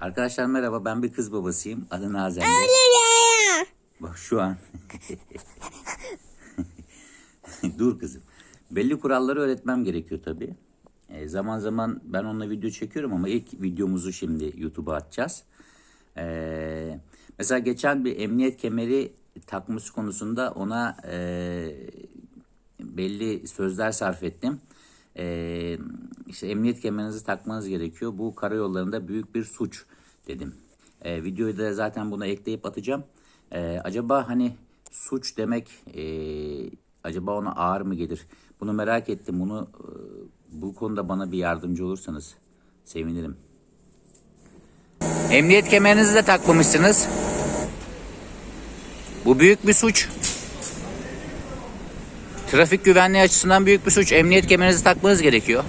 Arkadaşlar merhaba ben bir kız babasıyım. Adı Nazende. Bak şu an. Dur kızım. Belli kuralları öğretmem gerekiyor tabii. E, zaman zaman ben onunla video çekiyorum ama ilk videomuzu şimdi YouTube'a atacağız. E, mesela geçen bir emniyet kemeri takması konusunda ona e, belli sözler sarf ettim. E, işte emniyet kemerinizi takmanız gerekiyor. Bu karayollarında büyük bir suç dedim. E, videoyu da zaten buna ekleyip atacağım. E, acaba hani suç demek e, acaba ona ağır mı gelir? Bunu merak ettim. Bunu e, bu konuda bana bir yardımcı olursanız sevinirim. Emniyet kemerinizi de takmamışsınız. Bu büyük bir suç. Trafik güvenliği açısından büyük bir suç. Emniyet kemerinizi takmanız gerekiyor.